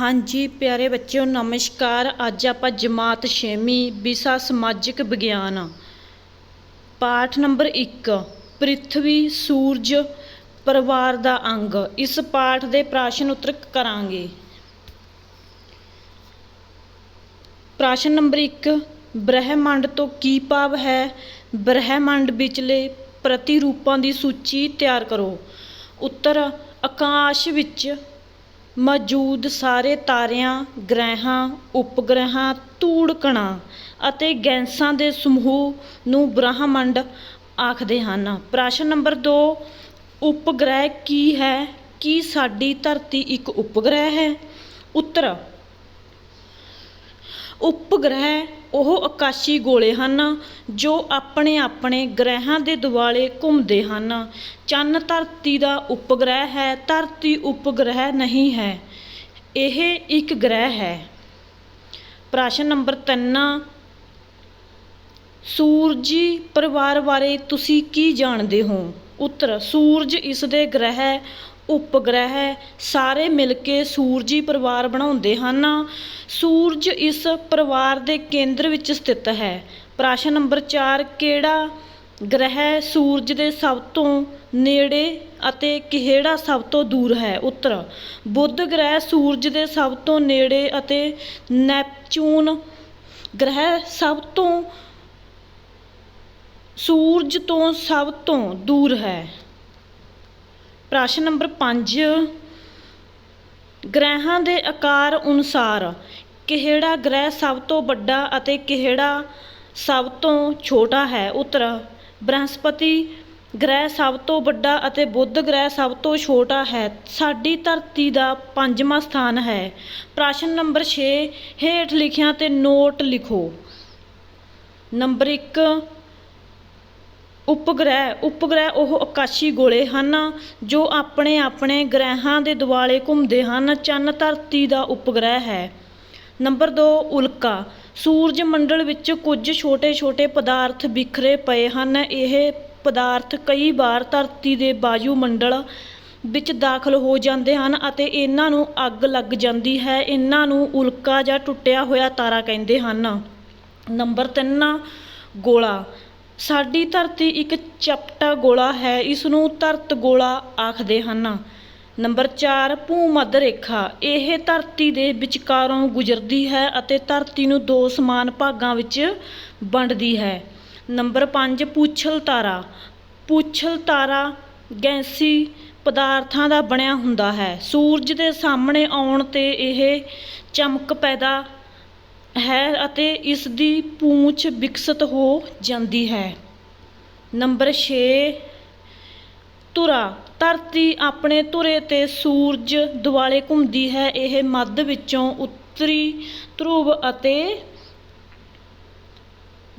ਹਾਂਜੀ, ਪਿਆਰੇ ਬੱਚਿਓ, ਨਮਸਕਾਰ। ਅੱਜ ਆਪਾਂ ਜਮਾਤ 6ਵੀਂ ਵਿਸ਼ਾ ਸਮਾਜਿਕ ਵਿਗਿਆਨ। ਪਾਠ ਨੰਬਰ 1 ਪ੍ਰਿਥਵੀ ਸੂਰਜ ਪਰਿਵਾਰ ਦਾ ਅੰਗ। ਇਸ ਪਾਠ ਦੇ ਪ੍ਰਸ਼ਨ ਉੱਤਰ ਕਰਾਂਗੇ। ਪ੍ਰਸ਼ਨ ਨੰਬਰ 1 ਬ੍ਰਹਿਮੰਡ ਤੋਂ ਕੀ ਭਾਵ ਹੈ? ਬ੍ਰਹਿਮੰਡ ਵਿਚਲੇ ਪ੍ਰਤੀਰੂਪਾਂ ਦੀ ਸੂਚੀ ਤਿਆਰ ਕਰੋ। ਉੱਤਰ, ਆਕਾਸ਼ ਵਿੱਚ ਮੌਜੂਦ ਸਾਰੇ ਤਾਰਿਆਂ, ਗ੍ਰਹਿਾਂ, ਉਪਗ੍ਰਹਿਾਂ ਧੂੜ ਕਣਾਂ ਅਤੇ ਗੈਸਾਂ ਦੇ ਸਮੂਹ ਨੂੰ ਬ੍ਰਹਿਮੰਡ ਆਖਦੇ ਹਨ। ਪ੍ਰਸ਼ਨ ਨੰਬਰ ਦੋ, ਉਪਗ੍ਰਹਿ ਕੀ ਹੈ? ਕੀ ਸਾਡੀ ਧਰਤੀ ਇੱਕ ਉਪਗ੍ਰਹਿ ਹੈ? ਉੱਤਰ ਉਪਗ੍ਰਹਿ ਉਹ ਆਕਾਸ਼ੀ ਗੋਲੇ ਹਨ, ਜੋ ਆਪਣੇ ਆਪਣੇ ਗ੍ਰਹਿਆਂ ਦੇ ਦੁਆਲੇ ਘੁੰਮਦੇ ਹਨ। ਚੰਨ ਧਰਤੀ ਦਾ ਉਪਗ੍ਰਹਿ ਹੈ, ਧਰਤੀ ਉਪਗ੍ਰਹਿ ਨਹੀਂ ਹੈ। ਇਹ ਇੱਕ ਗ੍ਰਹਿ ਹੈ। ਪ੍ਰਸ਼ਨ ਨੰਬਰ 3 ਸੂਰਜੀ ਪਰਿਵਾਰ ਬਾਰੇ ਤੁਸੀਂ ਕੀ ਜਾਣਦੇ ਹੋ? ਉੱਤਰ, ਸੂਰਜ ਇਸ ਦੇ ਗ੍ਰਹਿ ਉਪਗ੍ਰਹਿ ਸਾਰੇ ਮਿਲ ਕੇ ਸੂਰਜੀ ਪਰਿਵਾਰ ਬਣਾਉਂਦੇ ਹਨ। ਸੂਰਜ ਇਸ ਪਰਿਵਾਰ ਦੇ ਕੇਂਦਰ ਵਿੱਚ ਸਥਿਤ ਹੈ। ਪ੍ਰਸ਼ਨ ਨੰਬਰ 4 ਕਿਹੜਾ ਗ੍ਰਹਿ ਸੂਰਜ ਦੇ ਸਭ ਤੋਂ ਨੇੜੇ ਅਤੇ ਕਿਹੜਾ ਸਭ ਤੋਂ ਦੂਰ ਹੈ? ਉੱਤਰ, ਬੁੱਧ ਗ੍ਰਹਿ ਸੂਰਜ ਦੇ ਸਭ ਤੋਂ ਨੇੜੇ ਅਤੇ ਨੈਪਚੂਨ ਗ੍ਰਹਿ ਸਭ ਤੋਂ, ਸੂਰਜ ਤੋਂ ਸਭ ਤੋਂ ਦੂਰ ਹੈ। ਪ੍ਰਸ਼ਨ ਨੰਬਰ 5 ਗ੍ਰਹਿਆਂ ਦੇ ਆਕਾਰ ਅਨੁਸਾਰ ਕਿਹੜਾ ਗ੍ਰਹਿ ਸਭ ਤੋਂ ਵੱਡਾ ਅਤੇ ਕਿਹੜਾ ਸਭ ਤੋਂ ਛੋਟਾ ਹੈ? ਉੱਤਰ, ਬ੍ਰਹਿਸਪਤੀ, ਗ੍ਰਹਿ ਸਭ ਤੋਂ ਵੱਡਾ ਅਤੇ ਬੁੱਧ ਗ੍ਰਹਿ ਸਭ ਤੋਂ ਛੋਟਾ ਹੈ। ਸਾਡੀ ਧਰਤੀ ਦਾ ਪੰਜਵਾਂ ਸਥਾਨ ਹੈ। ਪ੍ਰਸ਼ਨ ਨੰਬਰ 6 ਹੇਠ ਲਿਖਿਆਂ ਤੇ ਨੋਟ ਲਿਖੋ। ਨੰਬਰ 1 ਉਪਗ੍ਰਹਿ ਉਪਗ੍ਰਹਿ ਉਹ ਆਕਾਸ਼ੀ ਗੋਲੇ ਹਨ ਜੋ ਆਪਣੇ ਆਪਣੇ ਗ੍ਰਹਿਾਂ ਦੇ ਦੁਆਲੇ ਘੁੰਮਦੇ ਹਨ, ਚੰਨ ਧਰਤੀ ਦਾ ਉਪਗ੍ਰਹਿ ਹੈ। ਨੰਬਰ ਦੋ, ਉਲਕਾ। ਸੂਰਜ ਮੰਡਲ ਵਿੱਚ ਕੁਝ ਛੋਟੇ-ਛੋਟੇ ਪਦਾਰਥ ਬਿਖਰੇ ਪਏ ਹਨ। ਇਹ ਪਦਾਰਥ ਕਈ ਵਾਰ ਧਰਤੀ ਦੇ ਵਾਯੂਮੰਡਲ ਵਿੱਚ ਦਾਖਲ ਹੋ ਜਾਂਦੇ ਹਨ ਅਤੇ ਇਹਨਾਂ ਨੂੰ ਅੱਗ ਲੱਗ ਜਾਂਦੀ ਹੈ। ਇਹਨਾਂ ਨੂੰ ਉਲਕਾ ਜਾਂ ਟੁੱਟਿਆ ਹੋਇਆ ਤਾਰਾ ਕਹਿੰਦੇ ਹਨ। ਨੰਬਰ ਤਿੰਨ, ਗੋਲਾ। ਸਾਡੀ ਧਰਤੀ ਇੱਕ ਚਪਟਾ ਗੋਲਾ ਹੈ ਇਸ ਨੂੰ ਧਰਤ ਗੋਲਾ ਆਖਦੇ ਹਨ। ਨੰਬਰ 4 ਭੂਮੱਧ ਰੇਖਾ। ਇਹ ਧਰਤੀ ਦੇ ਵਿਚਕਾਰੋਂ ਗੁਜ਼ਰਦੀ ਹੈ ਅਤੇ ਧਰਤੀ ਨੂੰ ਦੋ ਸਮਾਨ ਭਾਗਾਂ ਵਿੱਚ ਵੰਡਦੀ ਹੈ। ਨੰਬਰ 5 ਪੂਛਲ ਤਾਰਾ। ਪੂਛਲ ਤਾਰਾ ਗੈਂਸੀ ਪਦਾਰਥਾਂ ਦਾ ਬਣਿਆ ਹੁੰਦਾ ਹੈ। ਸੂਰਜ ਦੇ ਸਾਹਮਣੇ ਆਉਣ ਤੇ ਇਹ ਚਮਕ ਪੈਦਾ ਹੈ ਅਤੇ ਇਸ ਦੀ ਪੂੰਛ ਵਿਕਸਤ ਹੋ ਜਾਂਦੀ ਹੈ। ਨੰਬਰ ਛੇ, ਧੁਰਾ। ਧਰਤੀ ਆਪਣੇ ਧੁਰੇ ਤੇ ਸੂਰਜ ਦੁਆਲੇ ਘੁੰਮਦੀ ਹੈ। ਇਹ ਮੱਧ ਵਿੱਚੋਂ ਉੱਤਰੀ ਧਰੁਵ ਅਤੇ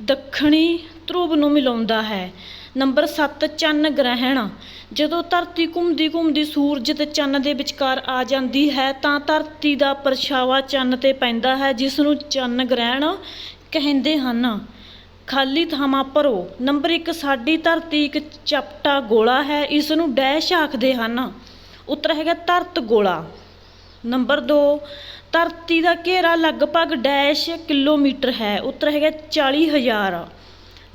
ਦੱਖਣੀ ਧਰੁਵ ਨੂੰ ਮਿਲਾਉਂਦਾ ਹੈ। ਨੰਬਰ 7 ਚੰਨ ਗ੍ਰਹਿਣ। ਜਦੋਂ ਧਰਤੀ ਘੁੰਮਦੀ ਘੁੰਮਦੀ ਸੂਰਜ ਤੇ ਚੰਨ ਦੇ ਵਿਚਕਾਰ ਆ ਜਾਂਦੀ ਹੈ, ਤਾਂ ਧਰਤੀ ਦਾ ਪਰਛਾਵਾਂ ਚੰਨ ਤੇ ਪੈਂਦਾ ਹੈ, ਜਿਸ ਨੂੰ ਚੰਨ ਗ੍ਰਹਿਣ ਕਹਿੰਦੇ ਹਨ। ਖਾਲੀ ਥਾਵਾਂ ਭਰੋ। ਨੰਬਰ 1 ਸਾਡੀ ਧਰਤੀ ਇੱਕ ਚਪਟਾ ਗੋਲਾ ਹੈ, ਇਸ ਨੂੰ ਡੈਸ਼ ਆਖਦੇ ਹਨ। ਉੱਤਰ ਹੈਗਾ ਧਰਤ ਗੋਲਾ। ਨੰਬਰ 2 ਧਰਤੀ ਦਾ ਘੇਰਾ ਲਗਭਗ ਡੈਸ਼ ਕਿਲੋਮੀਟਰ ਹੈ। ਉੱਤਰ ਹੈਗਾ 40000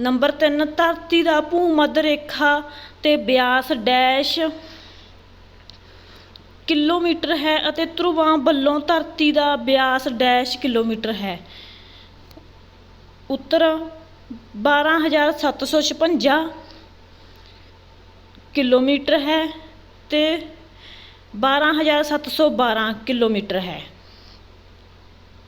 ਨੰਬਰ 3 ਧਰਤੀ ਦਾ ਭੂ-ਮੱਧ ਰੇਖਾ ਤੇ ਬਿਆਸ ਡੈਸ਼ ਕਿਲੋਮੀਟਰ ਹੈ ਅਤੇ ਧਰੁਵਾਂ ਵੱਲੋਂ ਧਰਤੀ ਦਾ ਬਿਆਸ ਡੈਸ਼ ਕਿਲੋਮੀਟਰ ਹੈ। ਉੱਤਰ 12756 ਕਿਲੋਮੀਟਰ ਹੈ ਤੇ 12712 ਕਿਲੋਮੀਟਰ ਹੈ।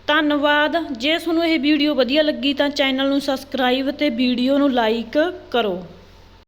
ਧੰਨਵਾਦ। ਜੇ ਤੁਹਾਨੂੰ ਇਹ ਵੀਡੀਓ ਵਧੀਆ ਲੱਗੀ ਤਾਂ ਚੈਨਲ ਨੂੰ ਸਬਸਕ੍ਰਾਈਬ ਅਤੇ ਵੀਡੀਓ ਨੂੰ ਲਾਈਕ ਕਰੋ।